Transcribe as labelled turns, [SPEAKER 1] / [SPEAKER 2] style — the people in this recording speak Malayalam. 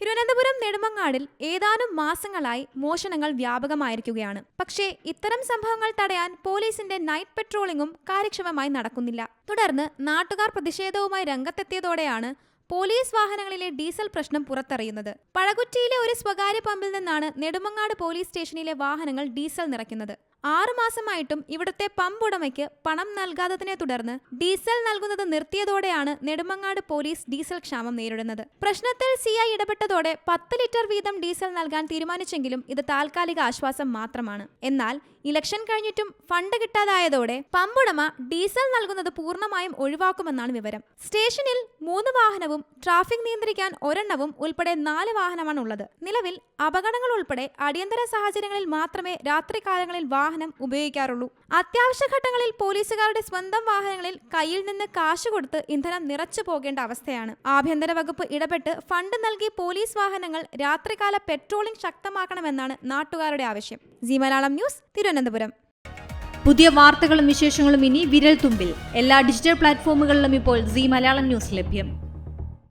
[SPEAKER 1] തിരുവനന്തപുരം നെടുമങ്ങാടിൽ ഏതാനും മാസങ്ങളായി മോഷണങ്ങൾ വ്യാപകമായിരിക്കുകയാണ്. പക്ഷേ ഇത്തരം സംഭവങ്ങൾ തടയാൻ പോലീസിന്റെ നൈറ്റ് പെട്രോളിംഗും കാര്യക്ഷമമായി നടക്കുന്നില്ല. തുടർന്ന് നാട്ടുകാർ പ്രതിഷേധവുമായി രംഗത്തെത്തിയതോടെയാണ് പോലീസ് വാഹനങ്ങളിലെ ഡീസൽ പ്രശ്നം പുറത്തറിയുന്നത്. പഴകുറ്റിയിലെ ഒരു സ്വകാര്യ പമ്പിൽ നിന്നാണ് നെടുമങ്ങാട് പോലീസ് സ്റ്റേഷനിലെ വാഹനങ്ങൾ ഡീസൽ നിറയ്ക്കുന്നത്. ആറുമാസമായിട്ടും ഇവിടുത്തെ പമ്പ് ഉടമയ്ക്ക് പണം നൽകാത്തതിനെ തുടർന്ന് ഡീസൽ നൽകുന്നത് നിർത്തിയതോടെയാണ് നെടുമങ്ങാട് പോലീസ് ഡീസൽ ക്ഷാമം നേരിടുന്നത്. പ്രശ്നത്തിൽ സിഐ ഇടപെട്ടതോടെ പത്ത് ലിറ്റർ വീതം ഡീസൽ നൽകാൻ തീരുമാനിച്ചെങ്കിലും ഇത് താൽക്കാലിക ആശ്വാസം മാത്രമാണ്. എന്നാൽ ഇലക്ഷൻ കഴിഞ്ഞിട്ടും ഫണ്ട് കിട്ടാതായതോടെ പമ്പുടമ ഡീസൽ നൽകുന്നത് പൂർണമായും ഒഴിവാക്കുമെന്നാണ് വിവരം. സ്റ്റേഷനിൽ മൂന്ന് വാഹനവും ട്രാഫിക് നിയന്ത്രിക്കാൻ ഒരെണ്ണവും ഉൾപ്പെടെ നാല് വാഹനമാണ് ഉള്ളത് നിലവിൽ അപകടങ്ങൾ ഉൾപ്പെടെ അടിയന്തര സാഹചര്യങ്ങളിൽ മാത്രമേ രാത്രികാലങ്ങളിൽ വാഹനം ഉപയോഗിക്കാറുള്ളൂ. അത്യാവശ്യ ഘട്ടങ്ങളിൽ പോലീസുകാരുടെ സ്വന്തം വാഹനങ്ങളിൽ കയ്യിൽ നിന്ന് കാശ് കൊടുത്ത് ഇന്ധനം നിറച്ചു പോകേണ്ട അവസ്ഥയാണ്. ആഭ്യന്തര വകുപ്പ് ഇടപെട്ട് ഫണ്ട് നൽകി പോലീസ് വാഹനങ്ങൾ രാത്രികാല പെട്രോളിംഗ് ശക്തമാക്കണമെന്നാണ് നാട്ടുകാരുടെ ആവശ്യം. Zee Malayalam news Thiruvananthapuram.
[SPEAKER 2] പുതിയ വാർത്തകളും വിശേഷങ്ങളും ഇനി വിരൽ തുമ്പിൽ. എല്ലാ ഡിജിറ്റൽ പ്ലാറ്റ്ഫോമുകളിലും ഇപ്പോൾ സി മലയാളം ന്യൂസ് ലഭ്യം.